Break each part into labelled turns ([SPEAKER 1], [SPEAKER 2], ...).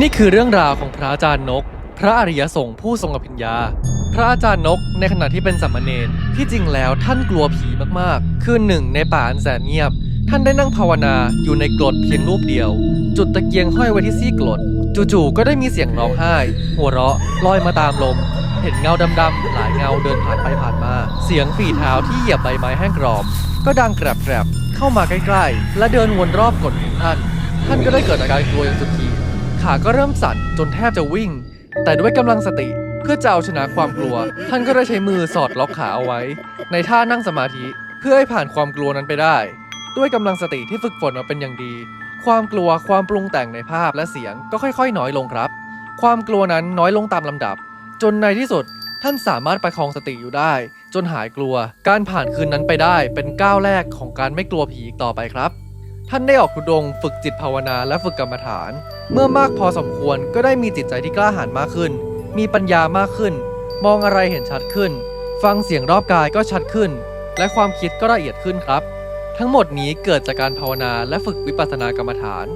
[SPEAKER 1] นี่คือเรื่องราวของพระอาจารย์นก พระอริยสงฆ์ผู้ทรงอภิญญา พระอาจารย์นกในขณะที่เป็นสัมมเนรที่จริงแล้วท่านกลัวผีมากๆ คือหนึ่งในป่าอันแสนเงียบ ท่านได้นั่งภาวนาอยู่ในกรดเพียงรูปเดียว จุดตะเกียงห้อยไว้ที่ซี่กรดจู่ๆก็ได้มีเสียงร้องไห้ หัวเราะลอยมาตามลม เห็นเงาดำๆหลายเงาเดินผ่านไปผ่านมา เสียงฝีเท้าที่เหยียบใบไม้แห้งกรอบ ก็ดังแกรบๆเข้ามาใกล้ๆ และเดินวนรอบกรดของท่าน ท่านก็ได้เกิดอาการกลัวอย่างสุดขีด ขาก็เริ่มสั่นจนแทบจะวิ่ง แต่ด้วยกำลังสติเพื่อจะเอาชนะความกลัว ท่านก็ได้ใช้มือสอดล็อกขาเอาไว้ ในท่านั่งสมาธิเพื่อให้ผ่านความกลัวนั้นไปได้ ด้วยกำลังสติที่ฝึกฝนมาเป็นอย่างดี ความกลัวความปรุงแต่งในภาพและเสียงก็ค่อย ๆ น้อยลงครับ ความกลัวนั้นน้อยลงตามลำดับ จนในที่สุดท่านสามารถประคองสติอยู่ได้ จนหายกลัว การผ่านคืนนั้นไปได้เป็นก้าวแรกของการไม่กลัวผีอีกต่อไปครับ ท่านได้ออกทุดงค์ฝึกจิตภาวนาและฝึกกรรมฐาน เมื่อมากพอสมควรก็ได้มีจิตใจที่กล้าหาญมากขึ้น มีปัญญามากขึ้น มองอะไรเห็นชัดขึ้น ฟังเสียงรอบกายก็ชัดขึ้น และความคิดก็ละเอียดขึ้นครับ ทั้งหมดนี้เกิดจากการภาวนาและฝึกวิปัสสนากรรมฐาน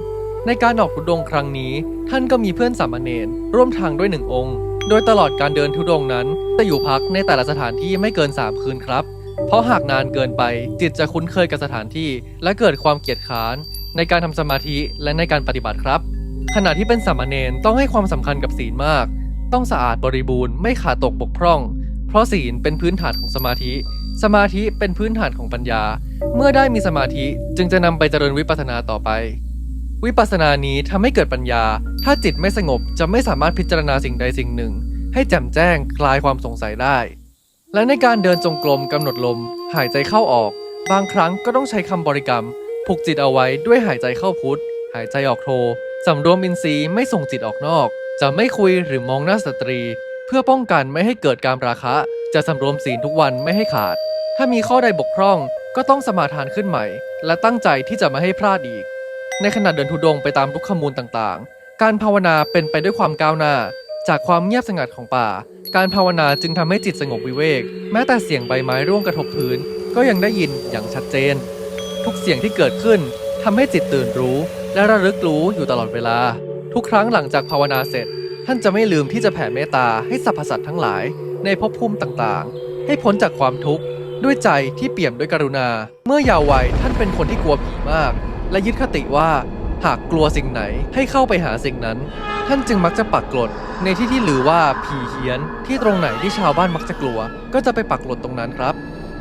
[SPEAKER 1] ในการออกทุดงค์ครั้งนี้ ท่านก็มีเพื่อนสามเณรร่วมทางด้วยหนึ่งองค์ โดยตลอดการเดินทุดงค์นั้นจะอยู่พักในแต่ละสถานที่ไม่เกิน3คืนครับ เพราะหากนานเกินไปจิตจะคุ้นเคยกับสถานที่ และเกิดความเกียจค้าน ในการทำสมาธิและในการปฏิบัติครับ ขณะที่เป็นสามเณรต้องให้ความสำคัญกับศีลมาก ต้องสะอาดบริบูรณ์ไม่ขาดตกบกพร่อง เพราะศีลเป็นพื้นฐานของสมาธิ สมาธิเป็นพื้นฐานของปัญญา เมื่อได้มีสมาธิจึงจะนำไปเจริญวิปัสสนาต่อไปวิปัสสนานี้ทำให้เกิดปัญญา ถ้าจิตไม่สงบจะไม่สามารถพิจารณาสิ่งใดสิ่งหนึ่ง ให้แจ่มแจ้งคลายความสงสัยได้ และในการเดินจงกรมกำหนดลม หายใจเข้าออก บางครั้งก็ต้องใช้คำบริกรรม ผูกจิตเอาไว้ด้วยหายใจเข้าพุทธหายใจออกโทสำรวมอินทรีย์ไม่ส่งจิตออกนอก จะไม่คุยหรือมองหน้าสตรี เพื่อป้องกันไม่ให้เกิดการราคะ จะสำรวมศีลทุกวันไม่ให้ขาด ถ้ามีข้อใดบกพร่องก็ต้องสมาทานขึ้นใหม่ และตั้งใจที่จะไม่ให้พลาดอีก ในขณะเดินทุดงไปตามทุกขมูลต่างๆ การภาวนาเป็นไปด้วยความก้าวหน้า จากความเงียบสงัดของป่า การภาวนาจึงทำให้จิตสงบวิเวก แม้แต่เสียงใบไม้ร่วงกระทบพื้น ก็ยังได้ยินอย่างชัดเจน ทุกเสียงที่เกิดขึ้นทำให้จิตตื่นรู้ และระลึกรู้อยู่ตลอดเวลา ทุกครั้งหลังจากภาวนาเสร็จ ท่านจะไม่ลืมที่จะแผ่เมตตาให้สรรพสัตว์ทั้งหลาย ในภพภูมิต่างๆ ให้พ้นจากความทุกข์ด้วยใจที่เปี่ยมด้วยกรุณา เมื่อยาววัยท่านเป็นคนที่กลัวผีมาก และยึดคติว่า หากกลัวสิ่งไหนให้เข้าไปหาสิ่งนั้น ท่านจึงมักจะปักกลดในที่ที่ลือว่าผีเฮี้ยน ที่ตรงไหนที่ชาวบ้านมักจะกลัว ก็จะไปปักกลดตรงนั้นครับ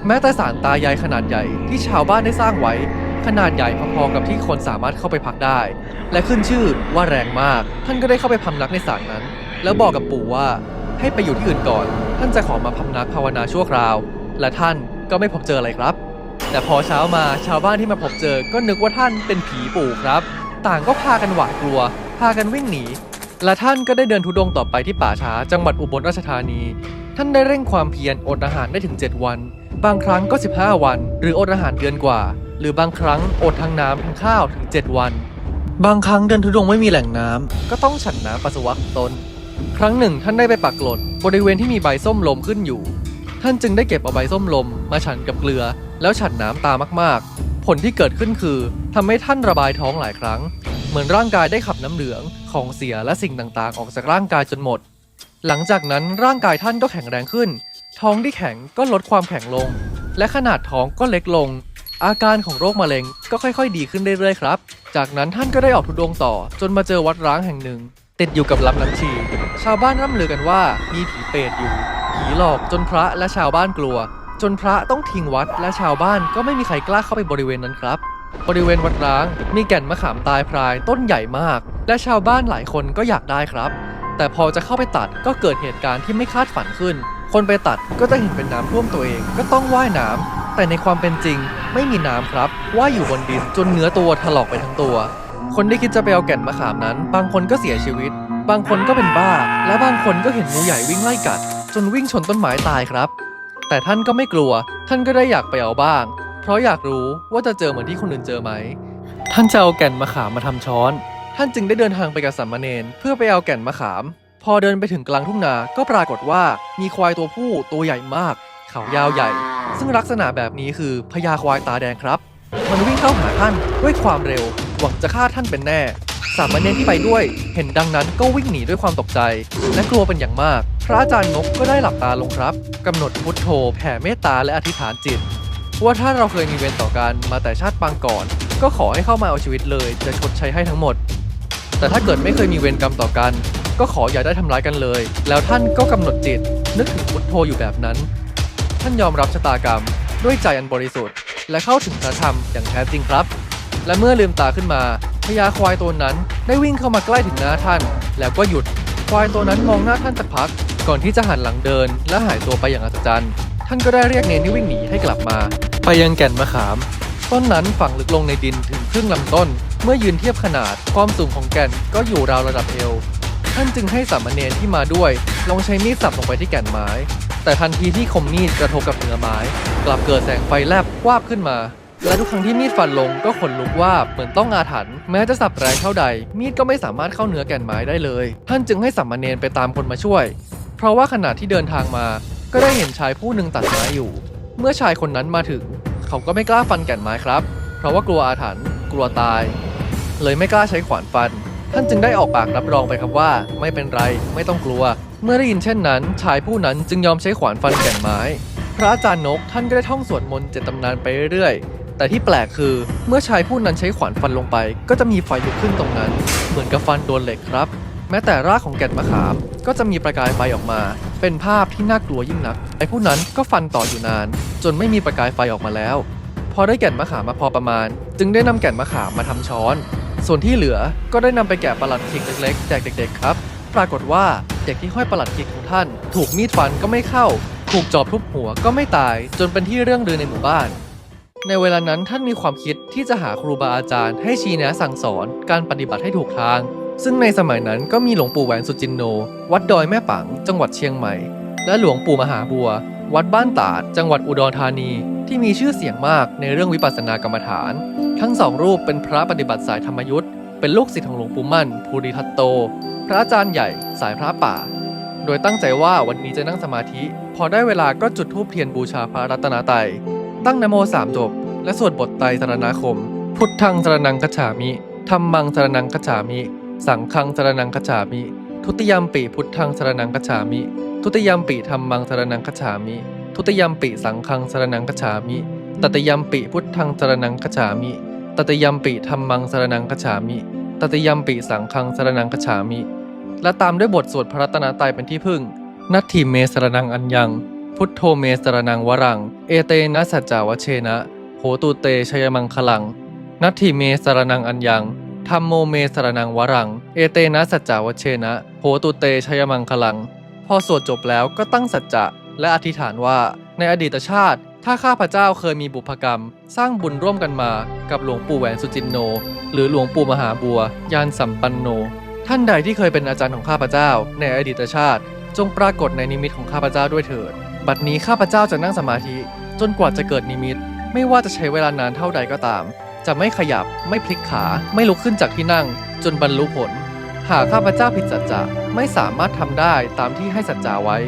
[SPEAKER 1] แม้แต่ศาลตายายขนาดใหญ่ที่ชาวบ้านได้สร้างไว้ ขนาดใหญ่พอๆกับที่คนสามารถเข้าไปพักได้ และขึ้นชื่อว่าแรงมาก ท่านก็ได้เข้าไปพำนักในศาลนั้น แล้วบอกกับปู่ว่า ให้ไปอยู่ที่อื่นก่อน ท่านจะขอมาพำนักภาวนาชั่วคราว และท่านก็ไม่พบเจออะไรครับ แต่พอเช้ามาชาวบ้านที่มาพบเจอก็นึกว่าท่านเป็นผีปู่ครับ ต่างก็พากันหวาดกลัว พากันวิ่งหนี และท่านก็ได้เดินทุดงต่อไปที่ป่าช้าจังหวัดอุบลราชธานี ท่านได้เร่งความเพียรอดอาหารได้ถึง 7 วัน บางครั้งก็ 15 วัน หรืออดอาหารเดือนกว่า หรือบางครั้งอดทั้งน้ำทั้งข้าวถึง 7 วัน บางครั้งเดินทุดงไม่มีแหล่งน้ำก็ต้องฉันน้ำปัสสาวะของตน ครั้งหนึ่งท่านได้ไปปักกลดบริเวณที่มีใบส้มลมขึ้นอยู่ ท่านจึงได้เก็บเอาใบส้มลม มาฉันกับเกลือ แล้วฉันน้ำตามากๆ ผลที่เกิดขึ้นคือทำให้ท่านระบายท้องหลายครั้ง เหมือนร่างกายได้ขับน้ำเหลืองของเสียและสิ่งต่างๆ ออกจากร่างกายจนหมด หลังจากนั้นร่างกายท่านก็แข็งแรงขึ้น ท้องที่แข็งก็ลดความแข็งลง และขนาดท้องก็เล็กลง อาการของโรคมะเร็งก็ค่อยๆ ดีขึ้นเรื่อยๆครับ จากนั้นท่านก็ได้ออกทุดงต่อ จนมาเจอวัดร้างแห่งหนึ่งติดอยู่กับลำน้ำชี ชาวบ้านร่ำลือกันว่ามีผีเปรตอยู่ ผีหลอกจนพระและชาวบ้านกลัว จนพระต้องทิ้งวัดและชาวบ้านก็ไม่มีใครกล้าเข้าไปบริเวณนั้นครับ บริเวณวัดร้างมีแก่นมะขามตายพรายต้นใหญ่มาก และชาวบ้านหลายคนก็อยากได้ครับ แต่พอจะเข้าไปตัดก็เกิดเหตุการณ์ที่ไม่คาดฝันขึ้น คนไปตัดก็จะเห็นเป็นน้ำท่วมตัวเองก็ต้องว่ายน้ำแต่ในความเป็นจริงไม่มีน้ำครับว่ายอยู่บนดินจนเนื้อตัวถลอกไปทั้งตัว คนที่คิดจะไปเอาแก่นมะขามนั้น บางคนก็เสียชีวิต บางคนก็เป็นบ้า และบางคนก็เห็นงูใหญ่วิ่งไล่กัด จนวิ่งชนต้นไม้ตายครับ แต่ท่านก็ไม่กลัว ท่านก็ได้อยากไปเอาบ้าง ราะอยากรู้ว่าจะเจอเหมือนที่คนอื่นเจอไหม ท่านจะเอาแก่นมะขามมาทำช้อน ท่านจึงได้เดินทางไปกับสามเณรเพื่อไปเอาแก่นมะขาม พอเดินไปถึงกลางทุ่งนาก็ปรากฏว่ามีควายตัวผู้ตัวใหญ่มาก เขายาวใหญ่ ซึ่งลักษณะแบบนี้คือพญาควายตาแดงครับ มันวิ่งเข้าหาท่านด้วยความเร็ว หวังจะฆ่าท่านเป็นแน่สสามเณรที่ไปด้วย เห็นดังนั้นก็วิ่งหนีด้วยความตกใจ และกลัวเป็นอย่างมาก พระอาจารย์นกก็ได้หลับตาลงครับกำหนดพุทโธแผ่เมตตาและอธิษฐานจิต ว่าถ้าเราเคยมีเวรต่อกันมาแต่ชาติปางก่อน ก็ขอให้เข้ามาเอาชีวิตเลยจะชดใช้ให้ทั้งหมด แต่ถ้าเกิดไม่เคยมีเวรกรรมต่อกัน ก็ขออย่าได้ทำร้ายกันเลย แล้วท่านก็กำหนดจิต นึกถึงพุทโธอยู่แบบนั้น ท่านยอมรับชะตากรรม ด้วยใจอันบริสุทธิ์ และเข้าถึงพระธรรมอย่างแท้จริงครับ และเมื่อลืมตาขึ้นมาพญาควายตัวนั้นได้วิ่งเข้ามาใกล้ถึงหน้าท่าน แล้วก็หยุด ควายตัวนั้นมองหน้าท่านสักพัก ก่อนที่จะหันหลังเดิน และหายตัวไปอย่างอัศจรรย์ ท่านก็ได้เรียกเนนที่วิ่งหนีให้กลับมา ไปยังแก่นมะขาม ต้นนั้นฝังลึกลงในดินถึงครึ่งลำต้น เมื่อยืนเทียบขนาดความสูงของแก่นก็อยู่ราวระดับเอว ท่านจึงให้สามเณรที่มาด้วย ลองใช้มีดสับลงไปที่แก่นไม้ แต่ทันทีที่คมมีดกระทบกับเนื้อไม้ กลับเกิดแสงไฟแลบวาบขึ้นมา และทุกครั้งที่มีดฟันลงก็ขนลุกวาบเหมือนต้องอาถรรพ์แม้จะสับแรงเท่าใด มีดก็ไม่สามารถเข้าเนื้อแก่นไม้ได้เลย ท่านจึงให้สามเณรไปตามคนมาช่วย เพราะว่าขณะที่เดินทางมา ก็ได้เห็นชายผู้หนึ่งตัดไม้อยู่ เมื่อชายคนนั้นมาถึง เขาก็ไม่กล้าฟันแก่นไม้ครับ เพราะว่ากลัวอาถรรพ์กลัวตาย เลยไม่กล้าใช้ขวานฟัน ท่านจึงได้ออกปากรับรองไปครับว่า ไม่เป็นไรไม่ต้องกลัว เมื่อได้ยินเช่นนั้น ชายผู้นั้นจึงยอมใช้ขวานฟันแก่นไม้ พระอาจารย์นกท่านก็ได้ท่องสวดมนต์เจ็ดตำนานไปเรื่อยๆ แต่ที่แปลกคือเมื่อชายผู้นั้นใช้ขวานฟันลงไป ก็จะมีไฟลุกขึ้นตรงนั้น เหมือนกับฟันโดนเหล็กครับ แม้แต่รากของแก่นมะขามก็จะมีประกายไฟออกมา เป็นภาพที่น่ากลัวยิ่งนัก ไอ้ผู้นั้นก็ฟันต่ออยู่นาน จนไม่มีประกายไฟออกมาแล้ว พอได้แก่นมะขามมาพอประมาณ จึงได้นำแก่นมะขามมาทำช้อน ส่วนที่เหลือก็ได้นำไปแกะประหลัดขิกเล็กๆแจกเด็กๆครับ ปรากฏว่าเด็กที่ห้อยประหลัดขิกของท่าน ถูกมีดฟันก็ไม่เข้า ถูกจอบทุบหัวก็ไม่ตาย จนเป็นที่เรื่องลือในหมู่บ้านในเวลานั้นท่านมีความคิดที่จะหาครูบาอาจารย์ให้ชี้แนะสั่งสอนการปฏิบัติให้ถูกทาง ซึ่งในสมัยนั้นก็มีหลวงปู่แหวนสุจินโน วัดดอยแม่ปัง จังหวัดเชียงใหม่ และหลวงปู่มหาบัว วัดบ้านตาด จังหวัดอุดรธานี ที่มีชื่อเสียงมากในเรื่องวิปัสสนากรรมฐาน ทั้งสองรูปเป็นพระปฏิบัติสายธรรมยุทธ์เป็นลูกศิษย์ของหลวงปู่มั่น ภูริทัตโต พระอาจารย์ใหญ่ สายพระป่า โดยตั้งใจว่าวันนี้จะนั่งสมาธิ พอได้เวลาก็จุดธูปเทียนบูชาพระรัตนตรัย ตั้งนโมสามจบ และสวดบทไตรสรณคม พุทธังสรนังคัจฉามิธรรมังสรนังคัจฉามิ สังฆังสรนังคฉามิ ทุติยมปิพุทธังสรนังคฉามิ ทุติยมปิธรรมังสรนังคฉามิ ทุติยมปิสังฆังสรนังคฉามิ ตติยมปิพุทธังสรนังคฉามิ ตติยมปิธรรมังสรนังคฉามิ ตติยมปิสังฆังสรนังคฉามิ และตามด้วยบทสวดพระรัตนตรัยเป็นที่พึ่ง นัตถิเมสรนังอัญญัง พุทโธเมสรนังวรัง เอเตนะสัจจาวเชนะ โหตุเตชยมังคลัง นัตถิเมสรนังอัญญัง ธรรมโมเมสรนังวรัง เอเตนะสัจจาวเชนะโหตุเตชยมังคลัง พอสวดจบแล้วก็ตั้งสัจจะและอธิษฐานว่าในอดีตชาติ ถ้าข้าพเจ้าเคยมีบุพกรรม สร้างบุญร่วมกันมากับหลวงปู่แหวนสุจินโน หรือหลวงปู่มหาบัวยานสัมปันโน ท่านใดที่เคยเป็นอาจารย์ของข้าพเจ้า ในอดีตชาติ จงปรากฏในนิมิตของข้าพเจ้าด้วยเถิด บัดนี้ข้าพเจ้าจะนั่งสมาธิ จนกว่าจะเกิดนิมิต ไม่ว่าจะใช้เวลานานเท่าใดก็ตาม จะไม่ขยับ ไม่พลิกขา ไม่ลุกขึ้นจากที่นั่ง จนบรรลุผล หากข้าพเจ้าผิดสัจจะไม่สามารถทำได้ตามที่ให้สัจจาไว้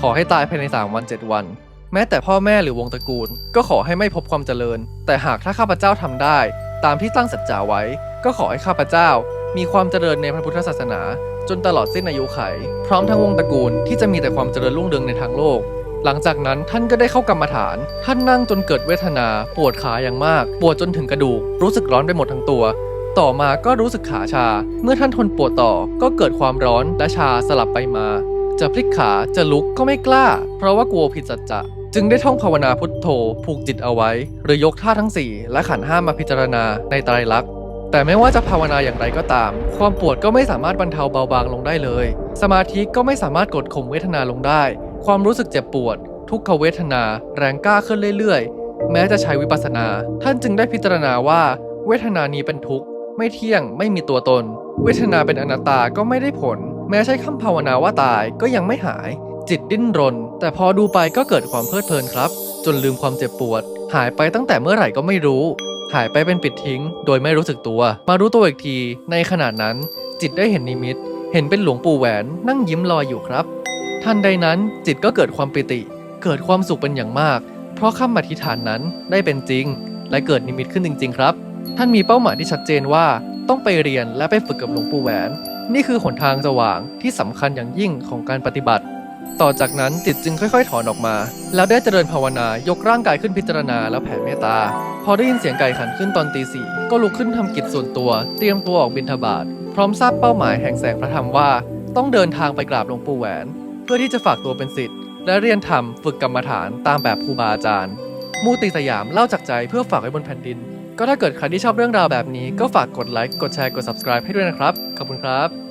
[SPEAKER 1] ขอให้ตายภายใน3วัน7วัน แม้แต่พ่อแม่หรือวงตระกูล ก็ขอให้ไม่พบความเจริญ แต่หากถ้าข้าพเจ้าทำได้ ตามที่ตั้งสัจจาไว้ ก็ขอให้ข้าพเจ้า มีความเจริญในพระพุทธศาสนา จนตลอดสิ้นอายุไข พร้อมทั้งวงตระกูลที่จะมีแต่ความเจริญรุ่งเรืองในทางโลก หลังจากนั้นท่านก็ได้เข้ากรรมฐาน ท่านนั่งจนเกิดเวทนา ปวดขาอย่างมาก ปวดจนถึงกระดูก รู้สึกร้อนไปหมดทั้งตัว ต่อมาก็รู้สึกขาชา เมื่อท่านทนปวดต่อก็เกิดความร้อนและชาสลับไปมา จะพลิกขาจะลุกก็ไม่กล้า เพราะว่ากลัวผิดสัจจะจึงได้ท่องภาวนาพุทโธผูกจิตเอาไว้ หรือยกท่าทั้ง 4 และขันห้ามาพิจารณาในไตรลักษณ์แต่ไม่ว่าจะภาวนาอย่างไรก็ตาม ความปวดก็ไม่สามารถบรรเทาเบาบางลงได้เลย สมาธิก็ไม่สามารถกดข่มเวทนาลงได้ ความรู้สึกเจ็บปวด ทุกขเวทนา แรงกล้าขึ้นเรื่อยๆ แม้จะใช้วิปัสสนา ท่านจึงได้พิจารณาว่า เวทนานี้เป็นทุกข์ ไม่เที่ยง ไม่มีตัวตน เวทนาเป็นอนัตตาก็ไม่ได้ผล แม้ใช้คำภาวนาว่าตายก็ยังไม่หาย จิตดิ้นรน แต่พอดูไปก็เกิดความเพลิดเพลินครับ จนลืมความเจ็บปวด หายไปตั้งแต่เมื่อไหร่ก็ไม่รู้ หายไปเป็นปิดทิ้ง โดยไม่รู้สึกตัว มารู้ตัวอีกที ในขณะนั้น จิตได้เห็นนิมิต เห็นเป็นหลวงปู่แหวนนั่งยิ้มลอยอยู่ครับ ทันใดนั้นจิตก็เกิดความปิติ เกิดความสุขเป็นอย่างมาก เพราะคำอธิษฐานนั้นได้เป็นจริง และเกิดนิมิตขึ้นจริง ๆ ครับ ท่านมีเป้าหมายที่ชัดเจนว่าต้องไปเรียนและไปฝึกกับหลวงปู่แหวน นี่คือหนทางสว่างที่สำคัญอย่างยิ่งของการปฏิบัติ ต่อจากนั้นจิตจึงค่อยๆ ถอนออกมา แล้วได้เจริญภาวนายกร่างกายขึ้นพิจารณาแล้วแผ่เมตตา พอได้ยินเสียงไก่ขันขึ้นตอนตีสี่ก็ลุกขึ้นทำกิจส่วนตัว เตรียมตัวออกบิณฑบาตพร้อมทราบเป้าหมายแห่งแสงพระธรรมว่า ต้องเดินทางไปกราบหลวงปู่แหวน เพื่อที่จะฝากตัวเป็นศิษย์และเรียนทำฝึกกรรมฐานตามแบบครูบาอาจารย์ มูติสยามเล่าจากใจเพื่อฝากไว้บนแผ่นดิน ก็ถ้าเกิดใครที่ชอบเรื่องราวแบบนี้ก็ฝากกดไลค์กดแชร์กด subscribe ให้ด้วยนะครับ ขอบคุณครับ